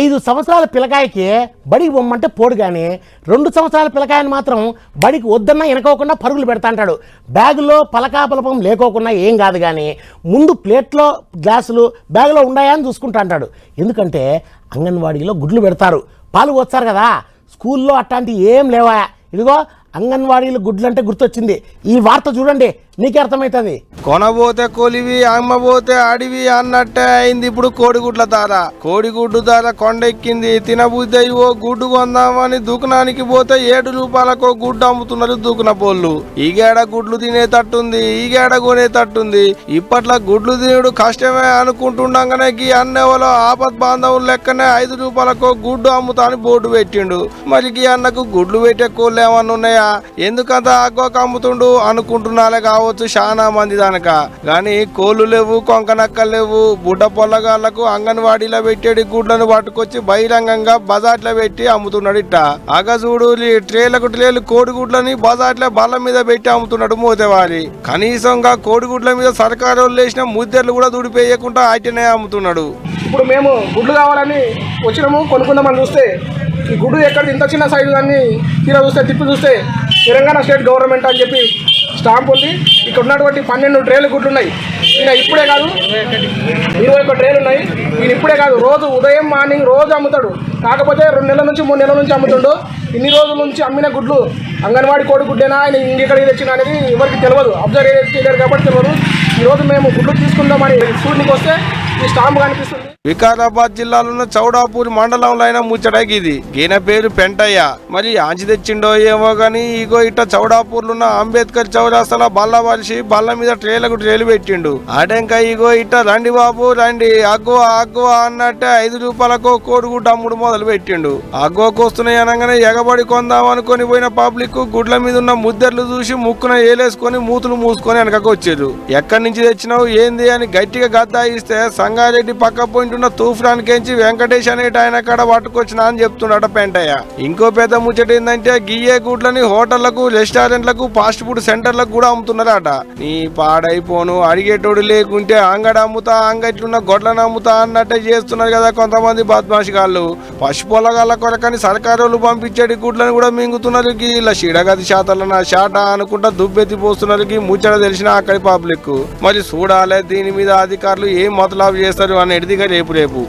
ఐదు సంవత్సరాల పిల్లకాయకి బడికి పొమ్మంటే పోడు కానీ రెండు సంవత్సరాల పిల్లకాయని మాత్రం బడికి వద్దన్నా వెనకోకుండా పరుగులు పెడతా అంటాడు. బ్యాగులో పలకా పలపం లేకోకుండా ఏం కాదు కానీ ముందు ప్లేట్లో గ్లాసులు బ్యాగులో ఉన్నాయా అని చూసుకుంటా అంటాడు. ఎందుకంటే అంగన్వాడీలో గుడ్లు పెడతారు. పాలు పోస్తారు కదా స్కూల్లో అట్లాంటివి ఏం లేవా? ఇదిగో అంగన్వాడీలు గుడ్లు అంటే గుర్తొచ్చింది. ఈ వార్త చూడండి. నీకే అర్థమవుతుంది కొనబోతే కొలివి అమ్మబోతే అడివి అన్నట్టే అయింది ఇప్పుడు కోడిగుడ్ల ధర కోడిగుడ్డు ధర కొండెక్కింది. తినబుద్ది ఓ గుడ్డు కొందామని దుకాణానికి పోతే ఏడు రూపాయలకు గుడ్డు అమ్ముతున్నారు దుకున పోళ్ళు ఈగేడ గుడ్లు తినేటట్టుంది ఈగేడ కొనేటట్టుంది. ఇప్పట్లో గుడ్లు తినడు కష్టమే అనుకుంటుండగానే గీ అన్నెవలో ఆపద్ బాంధవులు లెక్కనే ఐదు రూపాయలకు గుడ్డు అమ్ముతా అని బోర్డు పెట్టిండు. మరి గీ అన్నకు గుడ్లు పెట్టే కోళ్ళు ఏమన్నా ఉన్నాయా? ఎందుకంత ఆగోక అమ్ముతుండు అనుకుంటున్నాలే కావచ్చు చాలా మంది దానక. కానీ కోళ్ళు లేవు కొంకనక్కలు లేవు బుడ్డ పొల్లగాళ్ళకు అంగన్వాడీలో పెట్టేడు గుడ్లను పట్టుకొచ్చి బహిరంగంగా బజార్లో పెట్టి అమ్ముతున్నాడు ఇట్ట అగజూడు ట్రేలకు ట్రేలు కోడిగుడ్లని బజార్లో బల్ల మీద పెట్టి అమ్ముతున్నాడు మోతేవారి. కనీసంగా కోడిగుడ్ల మీద సర్కారు వేసిన ముద్దెలు కూడా దుడిపేయకుండా ఆయటనే అమ్ముతున్నాడు. ఇప్పుడు మేము గుడ్లు కావాలని వచ్చినాము కొనుక్కుందామని చూస్తే ఈ గుడ్డు ఎక్కడ ఇంత చిన్న సైజు దాన్ని తీరా చూస్తే తిప్పి చూస్తే తెలంగాణ స్టేట్ గవర్నమెంట్ అని చెప్పి స్టాంప్ ఉంది. ఇక్కడ ఉన్నటువంటి పన్నెండు ట్రేలు గుడ్లు ఉన్నాయి. ఈయన ఇప్పుడే కాదు ఇరవై ఒక్క ట్రేలు ఉన్నాయి. ఈయన ఇప్పుడే కాదు రోజు ఉదయం మార్నింగ్ రోజు అమ్ముతాడు. కాకపోతే రెండు నెలల నుంచి మూడు నెలల నుంచి అమ్ముతుండు. ఇన్ని రోజుల నుంచి అమ్మిన గుడ్లు అంగన్వాడి కోడి గుడ్డేనా ఆయన ఇంకెక్కడికి తెచ్చిన అనేది ఎవరికి తెలియదు అబ్జర్వ్ చేయలేరు కాబట్టి తెలియదు ఈరోజు మేము గుడ్లు తీసుకుందామని స్కూల్కి వస్తే ఈ స్టాంప్ కనిపిస్తుంది. వికారాబాద్ జిల్లాలో చౌడాపూర్ మండలంలో అయినా ముచ్చడానికి ఇది. ఈయన పేరు పెంటయ్య. మరి ఆంచి తెచ్చిండో ఏమో గాని ఇగో ఇట్ట చౌడాపూర్లో ఉన్న అంబేద్కర్ చౌరాస్తల బల్ల వలిసి బల్ల మీద ట్రేలకు ట్రేలు పెట్టిండు. ఆటంక ఇగో ఇట్ట రండి బాబు రండి. అగ్గో అగ్గో అన్నట్టే ఐదు రూపాయలకు కోడిగుడ్డ అమ్ముడు మొదలు పెట్టిండు. అగ్గోకు వస్తున్నాయి అనగానే ఎగబడి కొందాం అనుకొని పోయిన పబ్లిక్ గుడ్ల మీద ఉన్న ముద్దర్లు చూసి ముక్కున ఏలేసుకొని మూతులు మూసుకొని వెనకకు వచ్చారు. ఎక్కడి నుంచి తెచ్చినావు ఏంది అని గట్టిగా గద్దాయిస్తే సంగారెడ్డి పక్క పోయింటున్న తూఫాన్కించి వెంకటేష్ అనేటి ఆయన కాడ పట్టుకొచ్చినా అని చెప్తున్నాడు పెంటయ్య. ఇంకో పెద్ద ముచ్చట ఏంటంటే గియ్యే గుడ్లని హోటల్ హోటళ్ళకు రెస్టారెంట్లకు ఫాస్ట్ ఫుడ్ సెంటర్లకు కూడా అమ్ముతున్నారట. నీ పాడైపోను అడిగేటోడు లేకుంటే అంగడ అమ్ముతా అంగట్లున్న గొడ్లను అమ్ముతా అన్నట్టే చేస్తున్నారు కదా కొంతమంది బద్మాషిగాళ్ళు పశు పొలగాళ్ళ కొరకని సర్కారోళ్ళు పంపించేటి గుడ్లను కూడా మింగుతున్నారు ఇలా షిడగది శాతలన షాట అనుకుంటా దుబ్బెత్తి పోస్తున్నారు ముచ్చట తెలిసిన అక్కడి పబ్లిక్ మరి చూడాలి దీని మీద అధికారులు ఏం మొదలాపు చేస్తారు అనేటిదిగా రేపు రేపు.